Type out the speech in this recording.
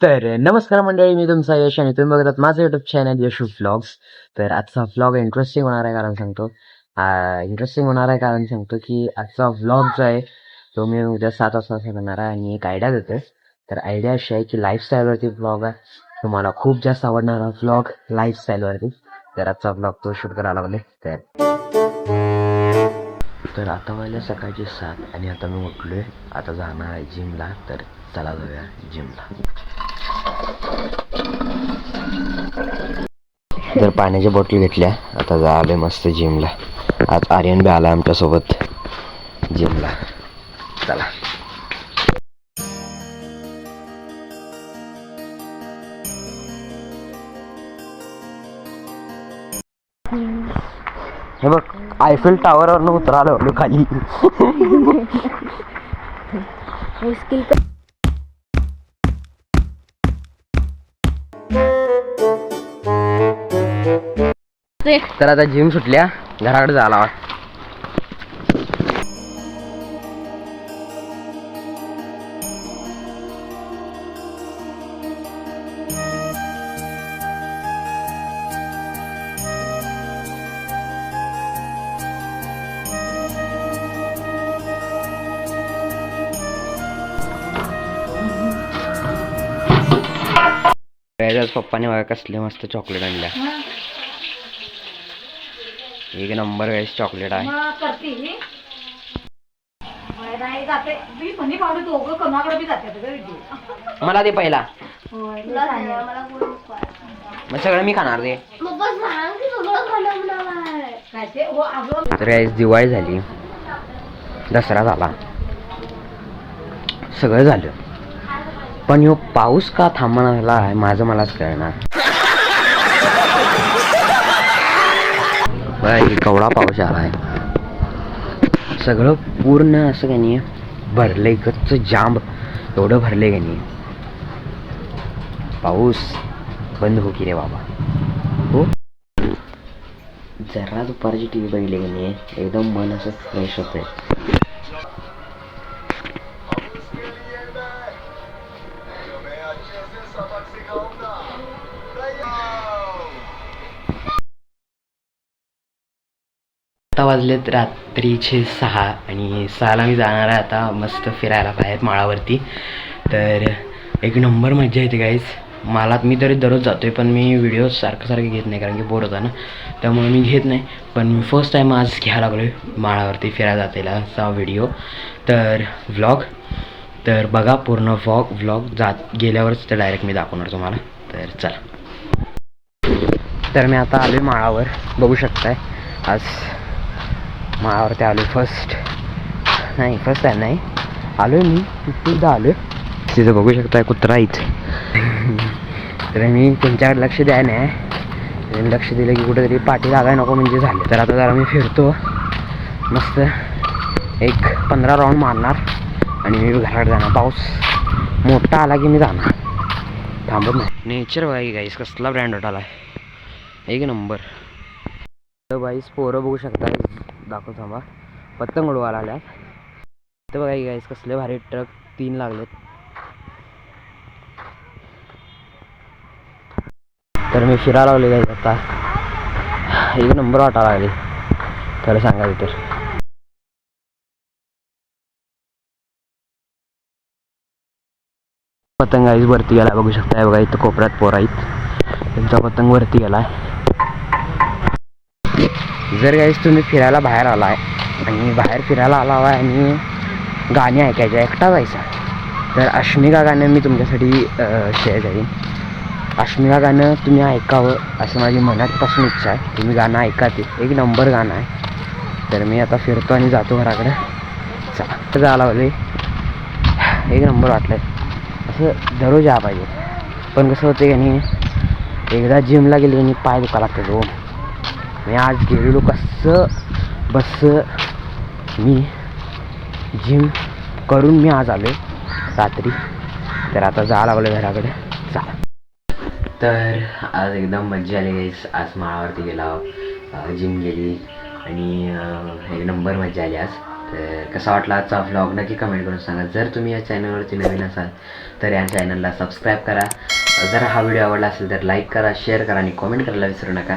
तर नमस्कार मंडळी मी तुमचा यश आणि तुम्ही बघतात माझं युट्यूब चॅनल यशू व्लॉग्स तर आजचा व्लॉग इंटरेस्टिंग होणार आहे कारण सांगतो. इंटरेस्टिंग होणार आहे कारण सांगतो की आजचा व्लॉग जो आहे तो मी उद्या सात वाजता करणार आहे आणि एक आयडिया देतो तर आयडिया अशी आहे की लाईफस्टाईलवरती व्लॉग आहे. तुम्हाला खूप जास्त आवडणारा व्लॉग लाईफस्टाईलवरती तर आजचा व्लॉग तो शूट करायला लागले तर. तर आता व्हायला सकाळचे सात आणि आता मी उठलोय. आता जाणार आहे जिमला तर चला जाऊया जिमला. तर पाण्याच्या बॉटल घेतल्या आता झाले मस्त जिमला. आज आर्यन बी आला आमच्यासोबत. जिमला. चला. हे बघ आयफेल टावरवरनं उतरालो खाली. मुश्किल तर आता जिम सुटल्या. घराकडे झाला पप्पाने बघा कसले मस्त चॉकलेट आणल्या. एक नंबर वेळेस चॉकलेट आहे. ही. मला दे पहिला. मग सगळं मी खाणार ते? हो तर आज दिवाळी झाली. दसरा झाला. सगळं झालं. पण ह्यो पाऊस का थांबणार आहे माझं मलाच कळणार. बाई, केवढा पाऊस आला आहे सगळं पूर्ण असं काय नाही भरले गच्च जांब एवढं भरले का नाही. पाऊस बंद हो की रे बाबा. हो? जरा दुपारची टी व्ही बघितली की नाही एकदम मन असं फ्रेश होतंय. आत्ता वाजलेत रात्रीचे सहा आणि सहाला मी जाणार आहे आता मस्त फिरायला बाहेर माळावरती. तर एक नंबर मजा येते गाईज मला मी तरी दररोज जातो आहे पण मी व्हिडिओ सारखं सारखे घेत नाही कारण की बोर होता ना. त्यामुळे मी घेत नाही. पण मी फर्स्ट टाईम आज घ्यायला लागलो आहे माळावरती फिरायला जातेलाचा व्हिडिओ तर व्लॉग तर बघा पूर्ण व्लॉग व्लॉग जात गेल्यावरच तर डायरेक्ट मी दाखवणार तुम्हाला. तर चला. तर मी आता आलो आहे माळावर. बघू शकताय. आज माळावरती आलो फर्स्ट नाही फर्स्ट टाईम नाही. आलो मी तिथं आलो तिथं बघू शकताय कुत्रा इथे. तर मी त्यांच्याकडे लक्ष द्याय नाही. लक्ष दिलं की कुठेतरी पाठी लागाय नको म्हणजे झाले. तर आता जरा मी फिरतो. मस्त. एक पंधरा राऊंड मारणार. आणि मी घराकडे जाणार. पाऊस मोठा आला की मी जाणार. थांबत नाही. नेचर बाई गाईस कसला ब्रँड वाटाला एक नंबर बाईस पोरं बघू शकता दाखव थांबा. पतंग उडवायला आल्या. तर बघा गाईस कसले भारी ट्रक तीन लागलेत. तर मी फिरायला लागले गाईस आता. एक नंबर वाटा लागली. खरं सांगायचं तर. पतंग गाईस वरती गेला बघू शकताय बघा इथं कोपऱ्यात पोर आहेत. त्यांचा पतंग वरती गेलाय. जर गाईस तुम्ही फिरायला बाहेर आला आहे आणि बाहेर फिरायला आला आहे आणि गाणी ऐकायचे एकटा जायचा तर अश्मिका गाणं मी तुमच्यासाठी शेअर करीन. अश्मिका गाणं तुम्ही ऐकावं असं माझी मनातपासून इच्छा आहे. तुम्ही गाणं ऐका ते. एक नंबर गाणं आहे. तर मी आता फिरतो आणि जातो घराकडे. चा जायला लागले एक नंबर वाटलं असं दररोज या पाहिजे. पण कसं होतं की नाही एकदा जिमला गेली आणि पाय दुखा लागतात हो. मी आज गेलेलो कसं बस. मी जिम करून मी आज आलो रात्री. तर आता जा लागलो घराकडे. चला तर आज एकदम मज्जा आली गाईस आज माळावरती गेला. जिम गेली. आणि एक नंबर मज्जा आली आज. तर कसा वाटला आजचा व्लॉग नक्की कमेंट करून सांगा. जर तुम्ही या चॅनलवरती नवीन असाल तर या चॅनलला सबस्क्राईब करा. जर हा व्हिडिओ आवडला असेल तर लाईक करा शेअर करा आणि कमेंट करायला विसरू नका.